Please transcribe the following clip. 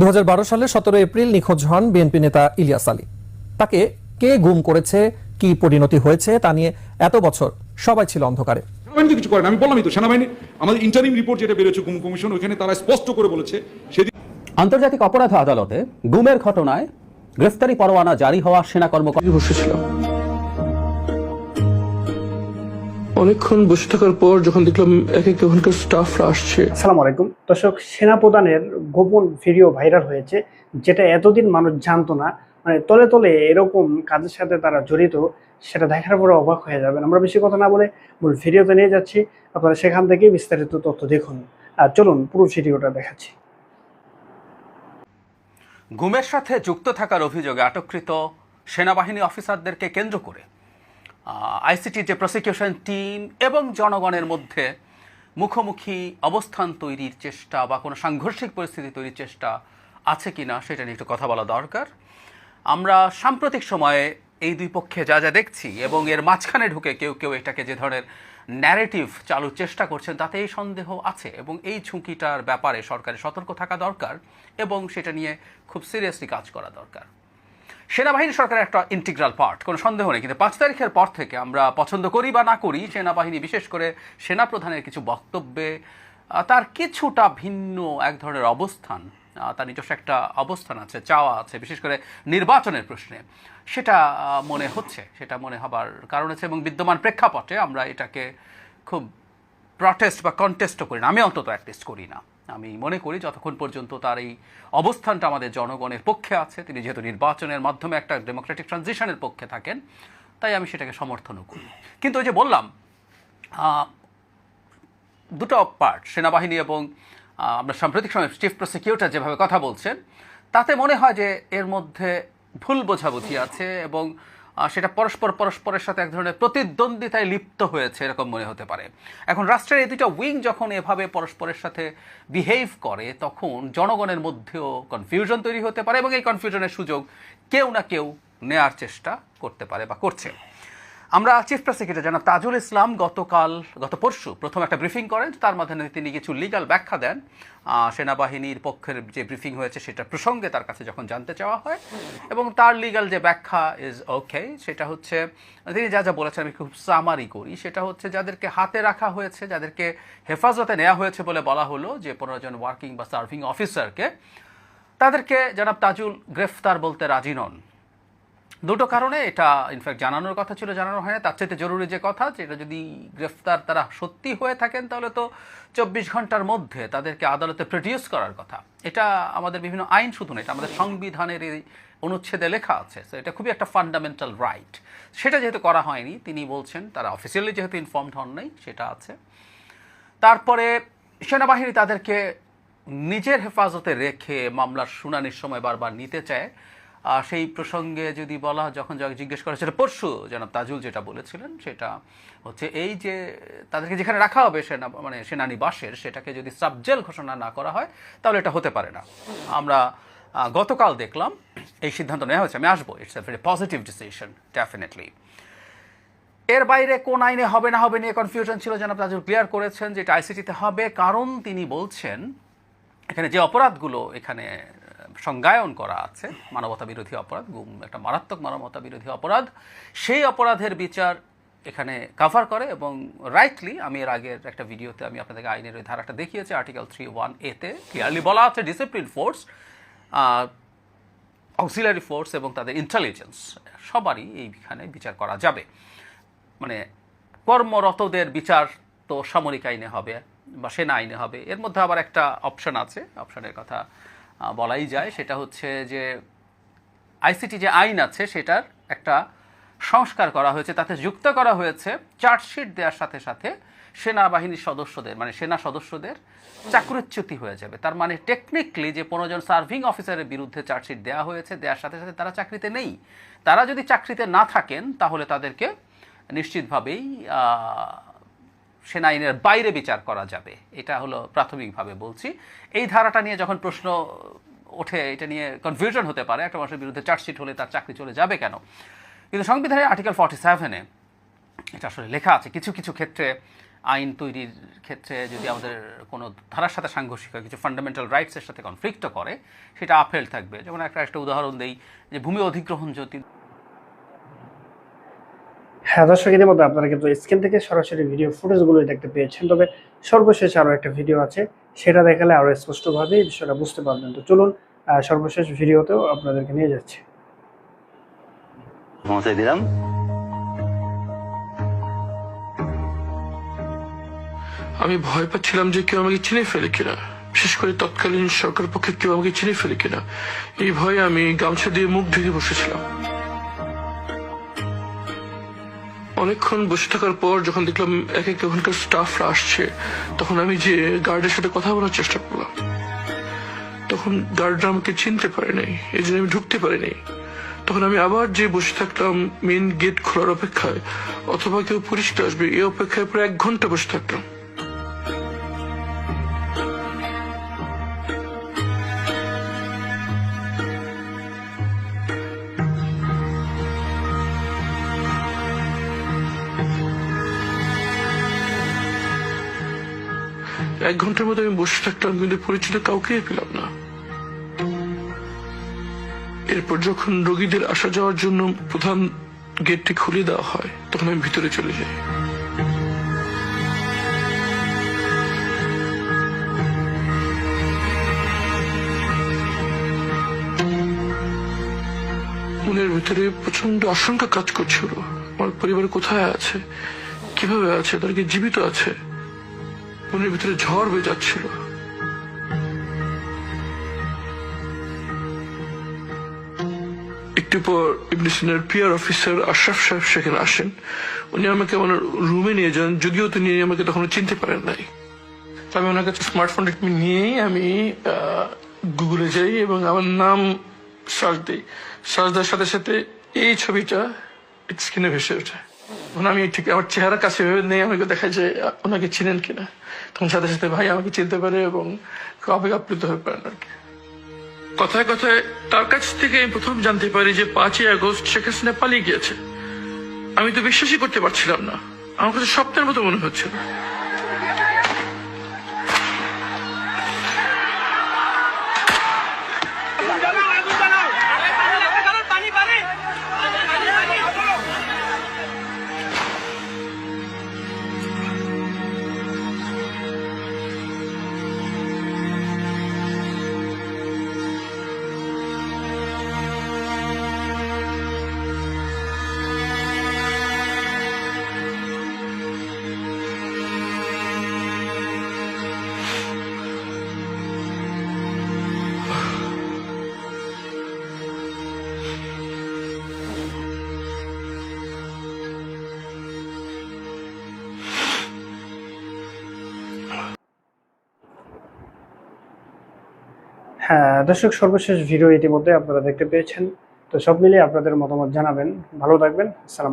দু সালে সতেরো এপ্রিল নিখোঁজ হন বিএনপি নেতা ইলিয়াস আলী। তাকে কে গুম করেছে কি পরিণতি হয়েছে তা নিয়ে এত বছর সবাই ছিল অন্ধকারে। সেনাবাহিনী কিছু করে না আমি বললামই তো সেনাবাহিনী আমাদের ইন্টারিম রিপোর্ট যেটা বেরোচ্ছে গুম কমিশন ওইখানে তারা স্পষ্ট করে বলেছে সেদিন আন্তর্জাতিক অপরাধ আদালতে গুমের ঘটনায় গ্রেফতারি পরোয়ানা জারি হওয়া সেনা কর্মকর্তা দিকে অনেকক্ষণ বসে থাকার পর যখন দেখলাম এক এক ওখানকার স্টাফরা আসছে। আসসালামু আলাইকুম। দর্শক সেনাপ্রধানের গোপন ভিডিও ভাইরাল হয়েছে যেটা এতদিন মানুষ জানতো না। মানে তলে তলে এরকম কাজের সাথে তারা জড়িত সেটা দেখার পরে অবাক হয়ে যাবেন। আমরা বেশি কথা না বলে মূল ভিডিওতে নিয়ে যাচ্ছি। আপনারা সেখান থেকে বিস্তারিত তথ্য দেখুন। আর চলুন পুরো ভিডিওটা দেখাচ্ছি। গুমের সাথে যুক্ত থাকার অভিযোগে আটককৃত সেনাবাহিনী অফিসারদেরকে কেন্দ্র করে আইসিটির যে প্রসিকিউশন টিম এবং জনগণের মধ্যে মুখোমুখি অবস্থান তৈরির চেষ্টা বা কোনো সাংঘর্ষিক পরিস্থিতি তৈরির চেষ্টা আছে কি না সেটা নিয়ে একটু কথা বলা দরকার। আমরা সাম্প্রতিক সময়ে এই দুই পক্ষে যা যা দেখছি এবং এর মাঝখানে ঢুকে কেউ কেউ এটাকে যে ধরনের ন্যারেটিভ চালুর চেষ্টা করছেন তাতে এই সন্দেহ আছে এবং এই ঝুঁকিটার ব্যাপারে সরকারের সতর্ক থাকা দরকার এবং সেটা নিয়ে খুব সিরিয়াসলি কাজ করা দরকার। সেনাবাহিনী সরকারের একটা ইন্টিগ্রাল পার্ট কোনো সন্দেহ নেই। কিন্তু পাঁচ তারিখের পর থেকে আমরা পছন্দ করি বা না করি, সেনাবাহিনী বিশেষ করে সেনাপ্রধানের কিছু বক্তব্যে তার কিছুটা ভিন্ন এক ধরনের অবস্থান তার নিজস্ব একটা অবস্থান আছে, চাওয়া আছে, বিশেষ করে নির্বাচনের প্রশ্নে। সেটা মনে হচ্ছে, সেটা মনে হবার কারণ আছে এবং বিদ্যমান প্রেক্ষাপটে আমরা এটাকে খুব প্রটেস্ট বা কন্টেস্টও করি না। আমি অন্তত অ্যাটলিস্ট করি না। আমি মনে করি যতক্ষণ পর্যন্ত তার এই অবস্থানটা আমাদের জনগণের পক্ষে আছে, তিনি যেহেতু নির্বাচনের মাধ্যমে একটা ডেমোক্রেটিক ট্রানজিশনের পক্ষে থাকেন, তাই আমি সেটাকে সমর্থনও করি। কিন্তু ওই যে বললাম দুটো পার্ট সেনাবাহিনী এবং আমরা সাম্প্রতিক সময় চিফ প্রসিকিউটর যেভাবে কথা বলছেন, তাতে মনে হয় যে এর মধ্যে ভুল বোঝাবুঝি আছে এবং সেটা পরস্পর পরস্পরের সাথে এক ধরনের প্রতিদ্বন্দ্বিতায় লিপ্ত হয়েছে, এরকম মনে হতে পারে। এখন রাষ্ট্রের এই দুটো উইং যখন এভাবে পরস্পরের সাথে বিহেভ করে, তখন জনগণের মধ্যেও কনফিউশন তৈরি হতে পারে এবং এই কনফিউশনের সুযোগ কেউ না কেউ নেয়ার চেষ্টা করতে পারে বা করছে। আমরা চিফ প্রসিকিউটর জানাব তাজুল ইসলাম গতকাল, গত পরশু প্রথম একটা ব্রিফিং করেন। তার মাধ্যমে তিনি কিছু লিগ্যাল ব্যাখ্যা দেন। সেনাবাহিনীর পক্ষের যে ব্রিফিং হয়েছে সেটা প্রসঙ্গে তার কাছে যখন জানতে চাওয়া হয়। এবং তার লিগ্যাল যে ব্যাখ্যা ইজ ওকে সেটা হচ্ছে, তিনি যা যা বলেছেন আমি খুব সামারি করি। সেটা হচ্ছে, যাদেরকে হাতে রাখা হয়েছে, যাদেরকে হেফাজতে নেওয়া হয়েছে বলে বলা হলো, যে পনেরো জন ওয়ার্কিং বা সার্ভিং অফিসারকে তাদেরকে জনাব তাজুল গ্রেফতার বলতে রাজি নন। দুটো কারণে এটা ইনফ্যাক্ট জানানোর কথা ছিল, জানানো হয় না। তার চাইতে জরুরি যে কথা যেটা যদি গ্রেফতার তারা সত্যি হয়ে থাকেন, তাহলে তো চব্বিশ ঘণ্টার মধ্যে তাদেরকে আদালতে প্রডিউস করার কথা। এটা আমাদের বিভিন্ন আইন শুধু না, এটা আমাদের সংবিধানের এই অনুচ্ছেদে লেখা আছে। তো এটা খুবই একটা ফান্ডামেন্টাল রাইট সেটা যেহেতু করা হয়নি, তিনি বলছেন, তারা অফিসিয়ালি যেহেতু ইনফর্মড হন নাই, সেটা আছে। তারপরে, সেনাবাহিনী তাদেরকে নিজের হেফাজতে রেখে মামলার শুনানির সময় বারবার নিতে চায়। সেই প্রসঙ্গে যদি বলা যখন জিজ্ঞেস করা সেটা পরশু জনাব তাজুল যেটা বলেছিলেন, সেটা হচ্ছে এই যে তাদেরকে যেখানে রাখা হবে সেনা মানে সেনানিবাসের সেটাকে যদি সাবজেল ঘোষণা না করা হয়, তাহলে এটা হতে পারে না। আমরা গতকাল দেখলাম, এই সিদ্ধান্ত নেওয়া হয়েছে। আমি আসব। It's a very positive decision definitely এর বাইরে কোন আইনে হবে না হবে নিয়ে কনফিউশন ছিল, জনাব তাজুল ক্লিয়ার করেছেন যে এটা আইসিটিতে হবে, কারণ তিনি বলছেন, এখানে যে অপরাধগুলো এখানে সংজ্ঞায়ন করা আছে মানবতা বিরোধী অপরাধ, গুম, একটা মারাত্মক মানবতা বিরোধী অপরাধ। সেই অপরাধের বিচার এখানে কাভার করে এবং রাইটলি আমি এর আগের একটা ভিডিওতে আমি আপনাদেরকে আইনের ওই ধারাটা দেখিয়েছি আর্টিকেল থ্রি ওয়ান এতে ক্লিয়ারলি বলা আছে ডিসিপ্লিন ফোর্স অক্সিলারি ফোর্স এবং তাদের ইন্টেলিজেন্স সবারই এইখানে বিচার করা যাবে। মানে কর্মরতদের বিচার তো সামরিক আইনে হবে বা সেনা আইনে হবে। এর মধ্যে আবার একটা অপশন আছে অপশনের কথা বলাই যায়, সেটা হচ্ছে যে আইসিটি যে আইন আছে, সেটার একটা সংস্কার করা হয়েছে, তাতে যুক্ত করা হয়েছে চার্জশিট দেওয়ার সাথে সাথে সেনাবাহিনীর সদস্যদের মানে সেনা সদস্যদের চাকরিচ্যুতি হয়ে যাবে। তার মানে টেকনিক্যালি যে পনেরো জন সার্ভিং অফিসারের বিরুদ্ধে চার্জশিট দেওয়া হয়েছে, দেওয়ার সাথে সাথে তারা চাকরিতে নেই। তারা যদি চাকরিতে না থাকেন, তাহলে তাদেরকে নিশ্চিতভাবেই আহ, সেনা আইনের বাইরে বিচার করা যাবে। এটা হলো প্রাথমিকভাবে বলছি। এই ধারাটা নিয়ে যখন প্রশ্ন ওঠে এটা নিয়ে কনফিউশন হতে পারে। একটা মানুষের বিরুদ্ধে চার্জশিট হলে তার চাকরি চলে যাবে কেন? কিন্তু সংবিধানের আর্টিকেল ফর্টি সেভেনে এটা আসলে লেখা আছে। কিছু কিছু ক্ষেত্রে আইন তৈরির ক্ষেত্রে যদি আমাদের কোনো ধারার সাথে সাংঘর্ষিক হয় কিছু ফান্ডামেন্টাল রাইটসের সাথে কনফ্লিক্টও করে সেটা আপহেল থাকবে। যেমন একটা একটা উদাহরণ দেই যে ভূমি অধিগ্রহণ যদি হ্যাঁ দর্শক ইতিমধ্যে আপনারা কিন্তু স্ক্রিন থেকে সরাসরি ভিডিও ফুটেজগুলো দেখতে পেয়েছেন। তবে সর্বশেষ আরও একটা ভিডিও আছে সেটা দেখালে আরও স্পষ্টভাবে এই বিষয়টা বুঝতে পারবেন। তো চলুন সর্বশেষ ভিডিওতেও আপনাদেরকে নিয়ে যাচ্ছি। দিলাম। আমি ভয় পাচ্ছিলাম যে কেউ আমাকে চিনে ফেলে কিনা। বিশেষ করে তৎকালীন সরকার পক্ষে কেউ আমাকে চিনে ফেলে কিনা। এই ভয়ে আমি গামছা দিয়ে মুখ ঢেকে বসেছিলাম। অনেকক্ষণ বসে থাকার পর যখন দেখলাম এক এক ওখানকার স্টাফরা আসছে, তখন আমি যে গার্ডের সাথে কথা বলার চেষ্টা করলাম। তখন গার্ডরা আমাকে চিনতে পারে নাই, এই জন্য আমি ঢুকতে পারিনি তখন আমি আবার যে বসে থাকতাম মেন গেট খোলার অপেক্ষায়, অথবা কেউ পরিষ্কার আসবে, এই অপেক্ষায় প্রায় এক ঘণ্টা বসে থাকলাম এক ঘণ্টার মধ্যে আমি বসে থাকলাম কিন্তু পরিচিত কাউকে পেলাম না। এরপর যখন রোগীদের আসা যাওয়ার জন্য প্রধান গেটটি খুলে দেওয়া হয়, তখন আমি ভিতরে চলে যাই। মনের ভিতরে প্রচণ্ড আশঙ্কা কাজ করছিল। আমার পরিবার কোথায় আছে? কীভাবে আছে? তারা কি জীবিত আছে? মনের ভিতরে ঝড় বয়ে যাচ্ছিল। একটু পর ইবনে সিনার পিয়ার অফিসার আশরাফ সাহেব সেখানে আসেন। উনি আমাকে আমার রুমে নিয়ে যান, যদিও তিনি আমাকে তখন চিনতে পারেন নাই। আমি ওনার কাছে স্মার্টফোন নিয়েই আমি গুগলে যাই এবং আমার নাম সার্চ দিই। সার্চ দেওয়ার সাথে সাথে এই ছবিটা স্ক্রিনে ভেসে ওঠে। আমি ঠিক আমার চেহারা কাছে নেই, আমাকে দেখা যায় ওনাকে চিনেন কিনা। তখন সাথে সাথে ভাই আমাকে চিনতে পারে এবং আবেগ আপ্লুত হয়ে পারেন আর কথায় কথায় তার কাছ থেকে আমি প্রথম জানতে পারি যে পাঁচই আগস্ট শেখ হাসিনা পালিয়ে গিয়েছে। আমি তো বিশ্বাসই করতে পারছিলাম না। আমার কাছে স্বপ্নের মতো মনে হচ্ছিল। হ্যাঁ দর্শক, সর্বশেষ ভিডিও ইতিমধ্যে আপনারা দেখতে পেয়েছেন। তো সব মিলিয়ে আপনাদের মতামত জানাবেন। ভালো থাকবেন। আসসালাম